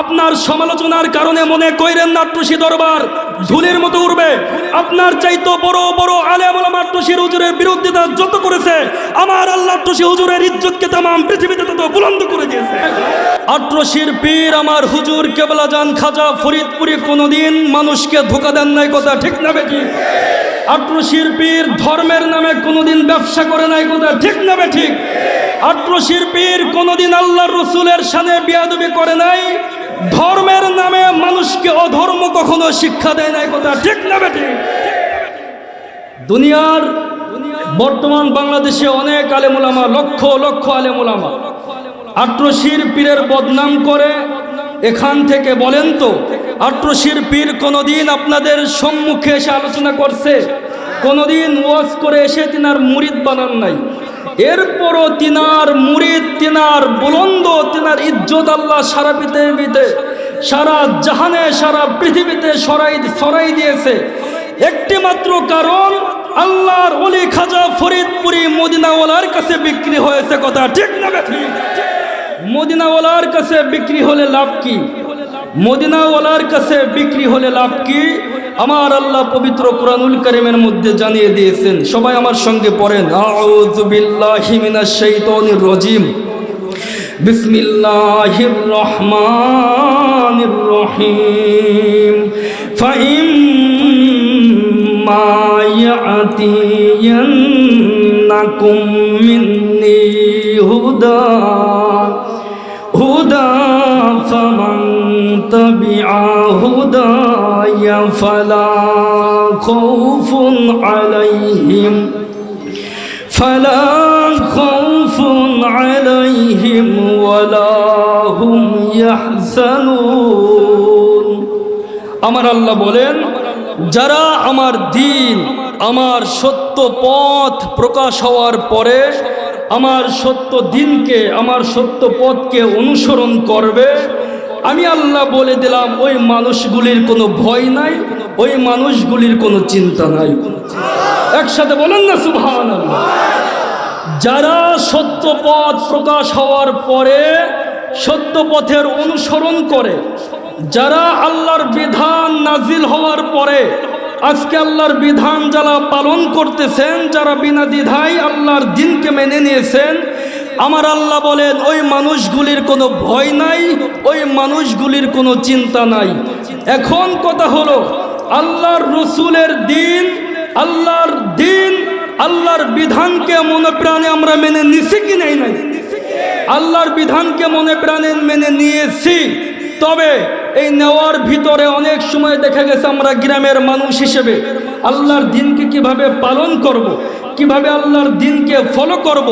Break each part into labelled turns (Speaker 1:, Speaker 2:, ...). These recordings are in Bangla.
Speaker 1: আপনার সমালোচনার কারণে মনে কইরেন না টুসি দরবার, ধুলের মতো উড়বে। আপনার চাইতো বড় বড় আলেম টুসির হুজুরের বিরোধিতা যত করেছে, আমার আল্লাহ টুসি হুজুরের ইজ্জতকে তামাম পৃথিবীতে তত বুলন্দ করে দিয়েছে। আট্রসির পীর আমার হুজুর কেবলা জান খাজা ফরিদপুরি কোনোদিন মানুষকে ধোকা দেন নাই কথা ঠিক না বেটি আট্রসির পীর ধর্মের নামে কোনোদিন ব্যবসা করে নাই কথা ঠিক না বে ঠিক আট্রসির পীর কোনোদিন আল্লাহর রসুলের সামনে বিয়াদবি করে নাই? ধর্মের নামে মানুষকে অধর্ম কখনো শিক্ষা দেয় নাই কথা ঠিক না বে ঠিক দুনিয়ার বর্তমান বাংলাদেশে অনেক আলেমুলামা, লক্ষ লক্ষ আলেমুলামা। আট্রসির পীরের বদনাম করে, এখান থেকে বলেন তো আট্রসির পীর কোনোদিন আপনাদের সম্মুখে এসে আলোচনা করছে, কোনোদিন ওয়াজ করে এসে তিনার মুরিদ বানান নাই। এরপরও তিনার মুরিদ, তিনার বুলন্দ, তিনার ইজ্জত আল্লাহ সারা পৃথিবীতে, সারা জাহানে, সারা পৃথিবীতে সরাই সরাই দিয়েছে। একটি মাত্র কারণ, আল্লাহর অলি খাজা ফরিদপুরি মদিনাওয়ালার কাছে বিক্রি হয়েছে কথা ঠিক না মদিনাওয়ালার কাছে বিক্রি হলে লাভ কি? মদিনাওয়ালার কাছে বিক্রি হলে লাভ কি? আমার আল্লাহ পবিত্র কোরআনুল করিমের মধ্যে জানিয়ে দিয়েছেন, সবাই আমার সঙ্গে পড়েন। আউযু বিল্লাহি মিনাশ শাইতানির রাজিম। বিসমিল্লাহির রহমানির রহিম। ফাইম্মা ইয়াতিয়ান্নাকুম মিন্নি فلا خوف عليهم فلا خوف عليهم ولا هم يحزنون আমার আল্লাহ বলেন যারা আমার দিন আমার সত্য পথ প্রকাশ হওয়ার পরে আমার সত্য দিনকে আমার সত্য পথকে অনুসরণ করবে আমি আল্লাহ বলে দিলাম, ওই মানুষগুলির কোনো ভয় নাই, ওই মানুষগুলির কোনো চিন্তা নাই। একসাথে বলেন না সুভান যারা সত্য পথ প্রকাশ হওয়ার পরে সত্য পথের অনুসরণ করে, যারা আল্লাহর বিধান নাজিল হওয়ার পরে আজকে আল্লাহর বিধান যারা পালন করতেছেন, যারা বিনা দ্বিধায় আল্লাহর দিনকে মেনে নিয়েছেন আমার আল্লাহ বলেন, ওই মানুষগুলির কোনো ভয় নাই, ওই মানুষগুলির কোনো চিন্তা নাই। এখন কথা হলো, আল্লাহর রসুলের দিন, আল্লাহর দিন, আল্লাহর বিধানকে মনে প্রাণে আমরা মেনে নিছি কি নাই নাই? আল্লাহর বিধানকে মনে প্রাণে মেনে নিয়েছি। তবে এই নেওয়ার ভিতরে অনেক সময় দেখা গেছে আমরা গ্রামের মানুষ হিসেবে। আল্লাহর দিনকে কীভাবে পালন করব। কীভাবে আল্লাহর দিনকে ফলো করব।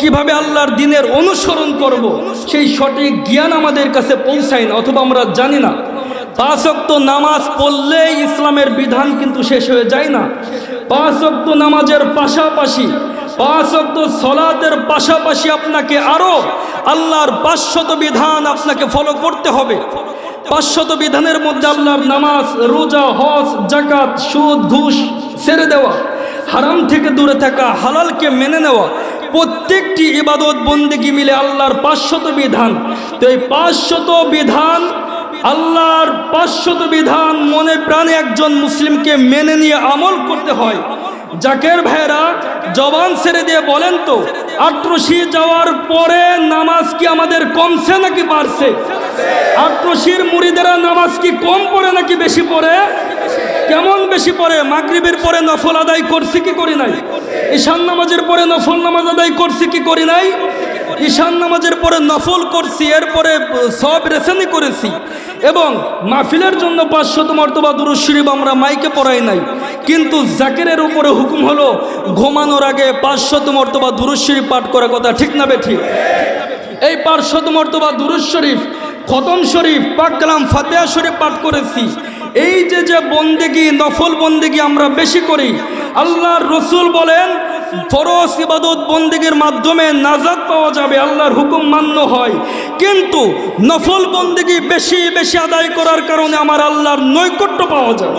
Speaker 1: কীভাবে আল্লাহর দিনের অনুসরণ করব। সেই সঠিক জ্ঞান আমাদের কাছে পৌঁছায় না, অথবা আমরা জানি না পাঁচ অক্ত নামাজ পড়লেই ইসলামের বিধান কিন্তু শেষ হয়ে যায় না পাঁচ অক্ত নামাজের পাশাপাশি, পাঁচ অক্ত সলাতের পাশাপাশি আপনাকে আরও আল্লাহর পাঁচশত বিধান আপনাকে ফলো করতে হবে পাঁচশত বিধানের মধ্যে আল্লাহর নামাজ, রোজা, হজ জাকাত সুদ, ঘুষ ছেড়ে দেওয়া হারাম থেকে দূরে থাকা, হালালকে মেনে নেওয়া, প্রত্যেকটি ইবাদত বন্দেগি মিলে আল্লাহর পাঁচশত বিধান। তো এই পাঁচশত বিধান, আল্লাহর পাঁচশত বিধান মনে প্রাণে একজন মুসলিমকে মেনে নিয়ে আমল করতে হয়। জাকের ভাইরা জবান ছেড়ে দিয়ে বলেন তো, আট্রসি যাওয়ার পরে নামাজ কি আমাদের কমছে নাকি বাড়ছে? আট্রসির মুড়িদেরা নামাজ কি কম পড়ে নাকি বেশি পড়ে? কেমন বেশি পরে মাগরিবের পরে নফল আদায় করছি কি করি নাই? ঈশান নামাজের পরে নফল নামাজ আদায় করছি কি করি নাই? ঈশান নামাজের পরে নফল করছি, এরপরে সব রেশনই করেছি। এবং মাহফিলের জন্য পাঁচশত মর্তবা দুরুজ শরীফ আমরা মাইকে পড়াই নাই। কিন্তু জাকেরের উপরে হুকুম হলো, ঘুমানোর আগে পাঁচশত মর্তবা দুরুজ শরীফ পাঠ করার কথা, ঠিক না বে ঠিক? এই পাঁচশত মর্তবা দুরুজ শরীফ, খতম শরীফ, পাক কালাম ফাতেহা শরীফ পাঠ করেছি। এই যে যে বন্দেগি, নফল বন্দেগি আমরা বেশি করি, আল্লাহর রসুল বলেন ফরস ইবাদত বন্দেগীর মাধ্যমে নাজাদ পাওয়া যাবে, আল্লাহর হুকুম মান্য হয়। কিন্তু নফল বন্দেগি বেশি বেশি আদায় করার কারণে আমার আল্লাহর নৈকট্য পাওয়া যায়।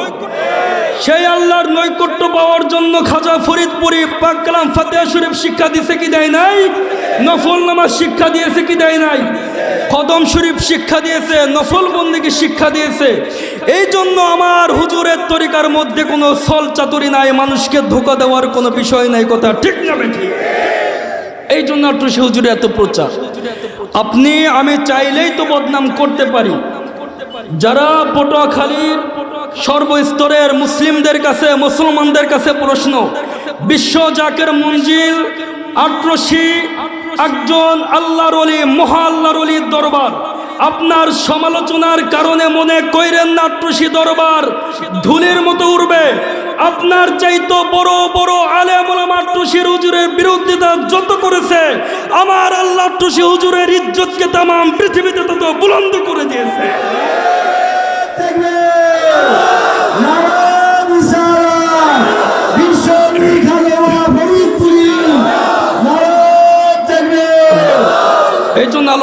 Speaker 1: সেই আল্লাহর নৈকট্য পাওয়ার জন্য খাজা ফরিদপুরি পাক কালাম ফাতেহা শরীফ শিক্ষা দিছে কি দেয় নাই? নফল নামাজ শিক্ষা দিয়েছে কি দেয় নাই? কদম শরীফ শিক্ষা দিয়েছে, নফল বন্দিকে শিক্ষা দিয়েছে। এই জন্য আমার হুজুরের তরিকার মধ্যে কোনো সল চাতুরি নাই, মানুষকে ধোকা দেওয়ার কোনো বিষয় নাই, কথা ঠিক না ঠিক এই জন্য একটু সে হুজুরের এত প্রচার। আপনি, আমি চাইলেই তো বদনাম করতে পারি। যারা পটুয়াখালীর সর্বস্তরের মুসলিমদের কাছে, মুসলমানদের কাছে প্রশ্ন, বিশ্ব জাকের মঞ্জিল আট্রসি একজন আল্লাহর অলি, মহা আল্লাহর অলির দরবার। আপনার সমালোচনার কারণে মনে কইরেন না আট্রসি দরবার, ধুলের মতো উঠবে আপনার চাইতো বড় বড় আলেম ওলামা টুসির হুজুরের বিরোধিতা যত করেছে, আমার আল্লাহ টুসি হুজুরের ইজ্জতকে তাম পৃথিবীতে তত বুলন্দ করে দিয়েছে।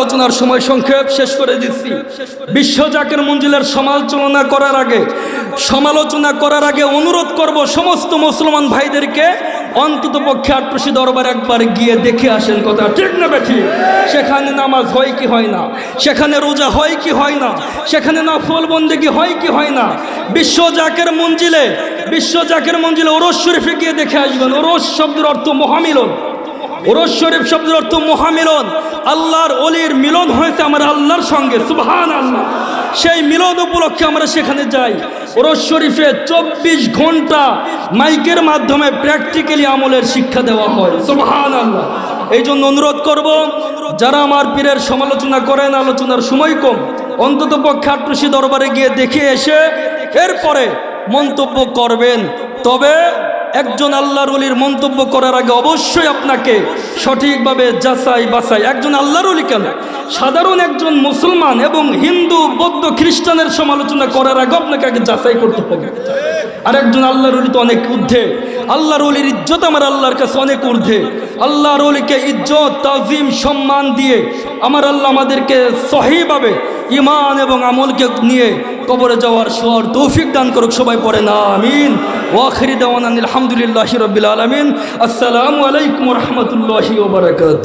Speaker 1: আলোচনার সময় সংক্ষেপ শেষ করে দিচ্ছি। বিশ্ব জাকের মঞ্জিলের সমালোচনা করার আগে, সমালোচনা করার আগে অনুরোধ করব সমস্ত মুসলমান ভাইদেরকে অন্তত পক্ষে আটপ্রসি দরবার একবার গিয়ে দেখে আসেন কথা ঠিক না বেঠি? সেখানে নামাজ হয় কি হয় না? সেখানে রোজা হয় কি হয় না? সেখানে নফল বন্দেগি হয় কি হয় না? বিশ্ব জাকের মঞ্জিলে, বিশ্ব জাকের মঞ্জিলে ওরস শরীফে গিয়ে দেখে আসবেন। ওরস শব্দের অর্থ মহামিলন। ওরস শরীফ শব্দের অর্থ মহামিলন। আল্লাহর অলির মিলন হয়েছে আমার আল্লাহর সঙ্গে সুবহান আল্লাহ সেই মিলন উপলক্ষে আমরা সেখানে যাই। ওরস শরীফে চব্বিশ ঘণ্টা মাইকের মাধ্যমে প্র্যাকটিক্যালি আমলের শিক্ষা দেওয়া হয় সুবহান আল্লাহ এই জন্য অনুরোধ করব, যারা আমার পীরের সমালোচনা করেন, আলোচনার সময় কম, অন্তত পক্ষে আট্রসি দরবারে গিয়ে দেখে এসে এরপরে মন্তব্য করবেন। তবে একজন আল্লাহর অলির মন্তব্য করার আগে অবশ্যই আপনাকে সঠিকভাবে যাচাই বাছাই। একজন আল্লাহর অলি কেন? সাধারণ একজন মুসলমান এবং হিন্দু, বৌদ্ধ, খ্রিস্টানের সমালোচনা করার আগে আপনাকে আগে যাচাই করতে হবে। আর একজন আল্লাহর অলি তো অনেক ঊর্ধ্বে। আল্লাহর অলির ইজ্জত আমার আল্লাহর কাছে অনেক ঊর্ধ্বে। আল্লাহর অলিকে ইজ্জত, তাজিম, সম্মান দিয়ে আমার আল্লাহ আমাদেরকে সহিভাবে ইমান এবং আমলকে নিয়ে কবরে যাওয়ার সর তৌফিক দান করুক, সবাই পড়ে না, আমিন। ওয়াখিরি দেওয়ান আলহামদুলিল্লাহ রবিল আলমিন। আসসালামু আলাইকুম রহমতুল্লাহি ওবরাকাত